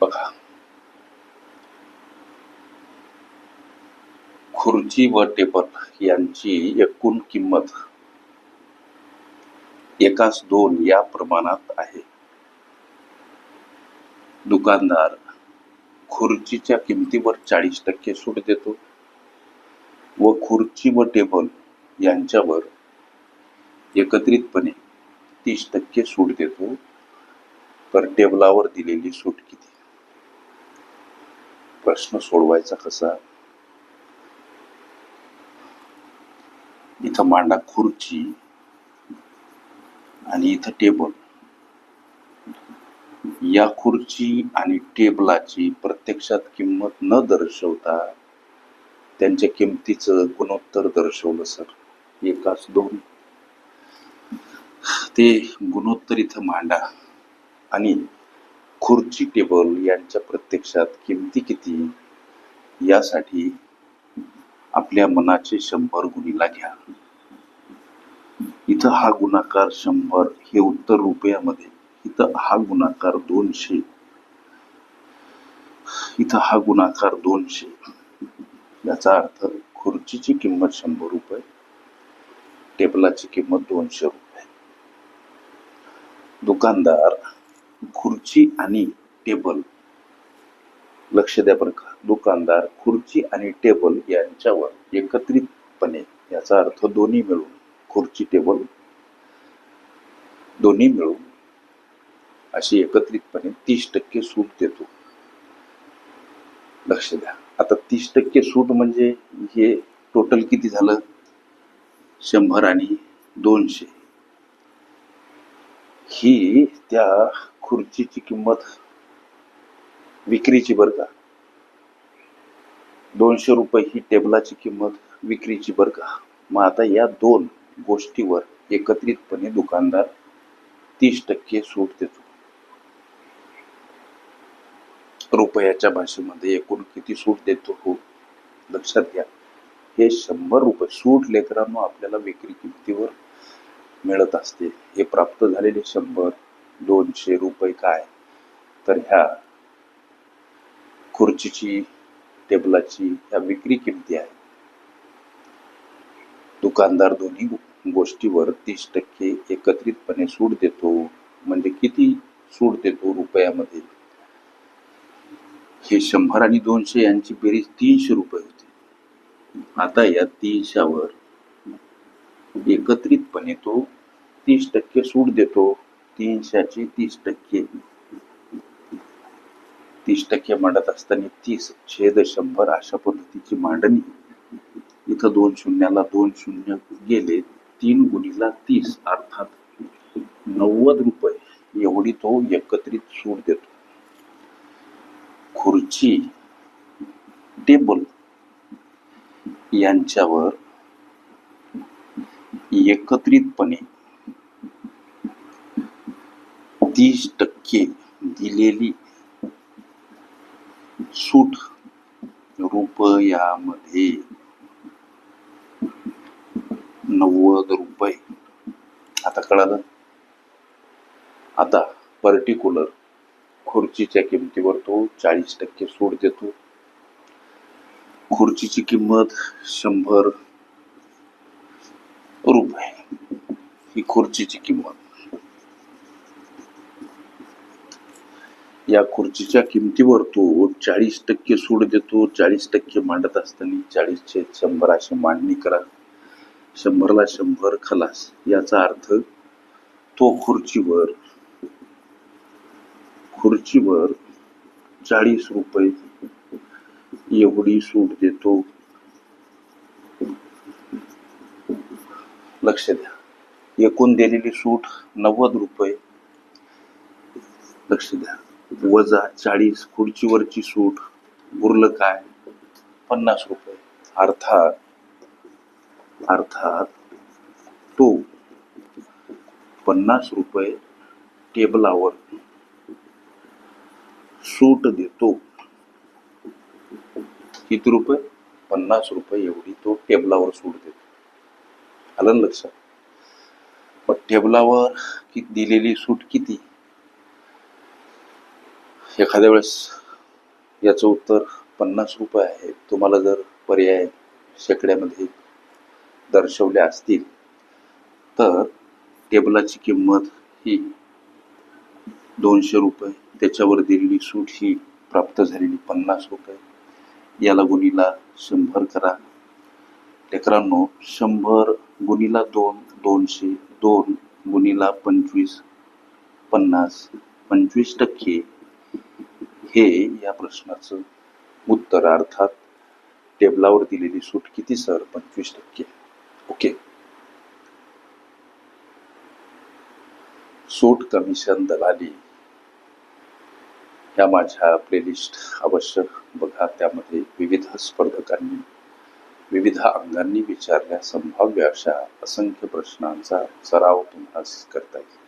बघा. खुर्ची व टेबल यांची एकूण किंमत एकाच दोन या प्रमाणात आहे. दुकानदार खुर्चीच्या किमतीवर चाळीस टक्के सूट देतो व खुर्ची व टेबल यांच्यावर एकत्रितपणे तीस टक्के सूट देतो. तर टेबलावर दिलेली सूट किती? प्रश्न सोडवायचा कसा? इथं मांडा खुर्ची आणि इथं टेबल. या खुर्ची आणि टेबलाची प्रत्यक्षात किंमत न दर्शवता त्यांच्या किमतीचं गुणोत्तर दर्शवलं सर. एकाच दोन. ते गुणोत्तर इथं मांडा आणि खुर्ची टेबल यांच्या प्रत्यक्षात किमती किती? यासाठी आपल्या मनाचे शंभर गुणीला घ्या. इथं हा गुणाकार शंभर हे उत्तर रुपयामध्ये. इथं हा गुणाकार दोनशे. इथं हा गुणाकार दोनशे. याचा अर्थ खुर्चीची किंमत शंभर रुपये टेबलाची किंमत दोनशे रुपये. दुकानदार खुर्ची आणि टेबल. लक्ष द्या बरं का. दुकानदार खुर्ची आणि टेबल यांच्यावर एकत्रितपणे याचा अर्थ दोन्ही मिळून खुर्ची टेबल दोन्ही मिळून अशी एकत्रितपणे तीस टक्के सूट देतो. लक्ष द्या. आता तीस टक्के सूट म्हणजे हे टोटल किती झालं? शंभर आणि दोनशे. ही त्या खुर्चीची किंमत विक्रीची बरं का. दोनशे रुपये ही टेबलाची किंमत विक्रीची बरं का. मग आता या दोन गोष्टीवर एकत्रितपणे दुकानदार तीस टक्के सूट देतो. रुपयाच्या भाषेमध्ये एकूण किती सूट देतो हो? लक्षात घ्या. हे शंभर रुपये सूट लेकरांनो आपल्याला विक्री किमतीवर मिळत असते. हे प्राप्त झालेले शंभर दोनशे रुपये काय? तर ह्या खुर्चीची टेबलाची ह्या विक्री किमती आहे. दुकानदार दोन्ही गोष्टीवर तीस टक्के एकत्रितपणे सूट देतो. म्हणजे किती सूट देतो रुपयामध्ये? हे शंभर आणि दोनशे यांची बेरीज तीनशे रुपये होती. आता या तीनशावर एकत्रितपणे तो तीस टक्के सूट देतो. तीनशेचे तीस टक्के. तीस टक्के मांडत असताना तीस छेद शंभर अशा पद्धतीची मांडणी. इथं दोन शून्याला दोन शून्य गेले तीन गुणीला तीस अर्थात नव्वद रुपये. एवढी तो एकत्रित सूट देतो. खुर्ची टेबल यांच्यावर एकत्रितपणे तीस टक्के दिलेली सूट रुपयामध्ये नव्वद रुपये. आता कळालं? आता पर्टिक्युलर खुर्चीच्या किमतीवर तो चाळीस टक्के सूट देतो. खुर्चीची किंमत शंभर रुपये. ही खुर्चीची किंमत. या खुर्चीच्या किमतीवर तो चाळीस टक्के सूट देतो चाळीस टक्के मांडत असताना चाळीसचे शंभर अशी मांडणी करा. शंभरला शंभर खलास. याचा अर्थ तो खुर्चीवर खुर्चीवर चाळीस रुपये एवढी सूट देतो. लक्ष द्या. एकूण दिलेली सूट नव्वद रुपये. लक्ष द्या. वजा चाळीस खुर्चीवरची सूट उरलं काय? पन्नास रुपये. अर्थात अर्थात तो पन्नास रुपये टेबलावर सूट देतो. किती रुपये? पन्नास रुपये एवढी तो टेबलावर सूट देतो. आलं लक्षात? पण टेबलावर कि दिलेली सूट किती? एखाद्या वेळेस याचं उत्तर पन्नास रुपये आहे. तुम्हाला जर पर्याय शेकड्यामध्ये दर्शवले असतील तर टेबलाची किंमत ही दोनशे रुपये. त्याच्यावर दिलेली सूट ही प्राप्त झालेली पन्नास रुपये. याला गुणीला शंभर करा. लेकरांनो शंभर गुणीला दोन दोनशे दोन गुणीला पंचवीस पन्नास पंचवीस टक्के हे या प्रश्नाचं उत्तर अर्थात टेबलावर दिलेली सूट किती सर? पंचवीस टक्के. ओके. सूट कमिशन दलाली. या माझ्या प्लेलिस्ट अवश्य बघा. त्यामध्ये विविध स्पर्धकांनी विविध अंगांनी विचारल्या संभाव्य अशा असंख्य प्रश्नांचा सराव तुम्हाला करता येईल.